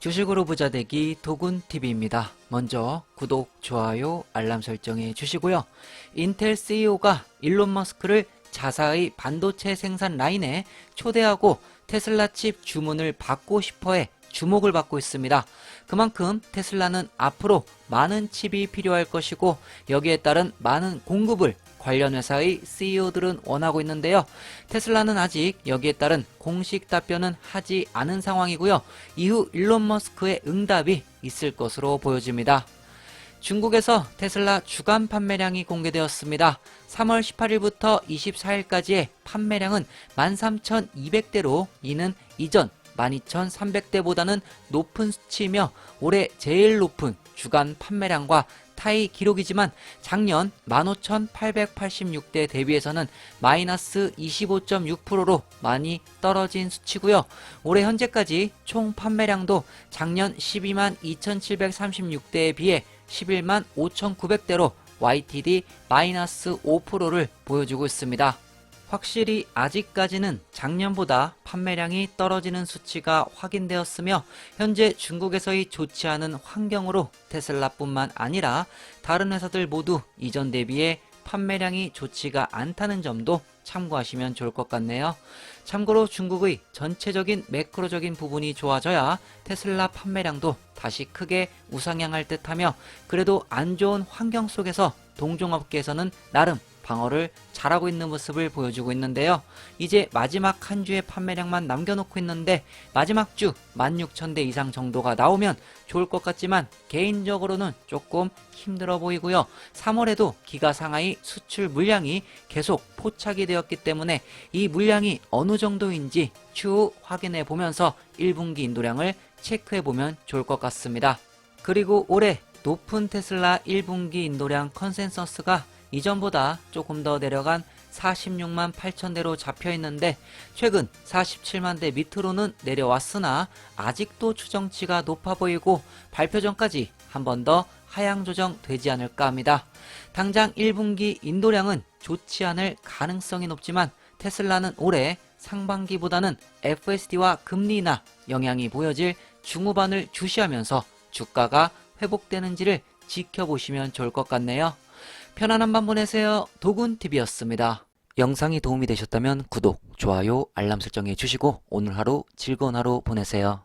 주식으로 부자 되기 도군TV입니다. 먼저 구독, 좋아요, 알람 설정해 주시고요. 인텔 CEO가 일론 머스크를 자사의 반도체 생산 라인에 초대하고 테슬라 칩 주문을 받고 싶어 해 주목을 받고 있습니다. 그만큼 테슬라는 앞으로 많은 칩이 필요할 것이고 여기에 따른 많은 공급을 관련 회사의 CEO들은 원하고 있는데요. 테슬라는 아직 여기에 따른 공식 답변은 하지 않은 상황이고요. 이후 일론 머스크의 응답이 있을 것으로 보여집니다. 중국에서 테슬라 주간 판매량이 공개되었습니다. 3월 18일부터 24일까지의 판매량은 13,200대로 이는 이전 12,300대보다는 높은 수치이며 올해 제일 높은 주간 판매량과 타이 기록이지만 작년 15,886대 대비해서는 마이너스 25.6%로 많이 떨어진 수치고요. 올해 현재까지 총 판매량도 작년 12만 2,736대에 비해 11만 5,900대로 YTD 마이너스 5%를 보여주고 있습니다. 확실히 아직까지는 작년보다 판매량이 떨어지는 수치가 확인되었으며 현재 중국에서의 좋지 않은 환경으로 테슬라뿐만 아니라 다른 회사들 모두 이전 대비해 판매량이 좋지가 않다는 점도 참고하시면 좋을 것 같네요. 참고로 중국의 전체적인 매크로적인 부분이 좋아져야 테슬라 판매량도 다시 크게 우상향할 듯 하며 그래도 안 좋은 환경 속에서 동종업계에서는 나름 방어를 잘하고 있는 모습을 보여주고 있는데요. 이제 마지막 한 주의 판매량만 남겨놓고 있는데 마지막 주 16,000대 이상 정도가 나오면 좋을 것 같지만 개인적으로는 조금 힘들어 보이고요. 3월에도 기가 상하이 수출 물량이 계속 포착이 되었기 때문에 이 물량이 어느 정도인지 추후 확인해 보면서 1분기 인도량을 체크해 보면 좋을 것 같습니다. 그리고 올해 높은 테슬라 1분기 인도량 컨센서스가 이전보다 조금 더 내려간 46만 8천 대로 잡혀 있는데 최근 47만 대 밑으로는 내려왔으나 아직도 추정치가 높아 보이고 발표 전까지 한 번 더 하향 조정 되지 않을까 합니다. 당장 1분기 인도량은 좋지 않을 가능성이 높지만 테슬라는 올해 상반기보다는 FSD와 금리 인하 영향이 보여질 중후반을 주시하면서 주가가 회복되는지를 지켜보시면 좋을 것 같네요. 편안한 밤 보내세요. 도군TV였습니다. 영상이 도움이 되셨다면 구독, 좋아요, 알람 설정해 주시고 오늘 하루 즐거운 하루 보내세요.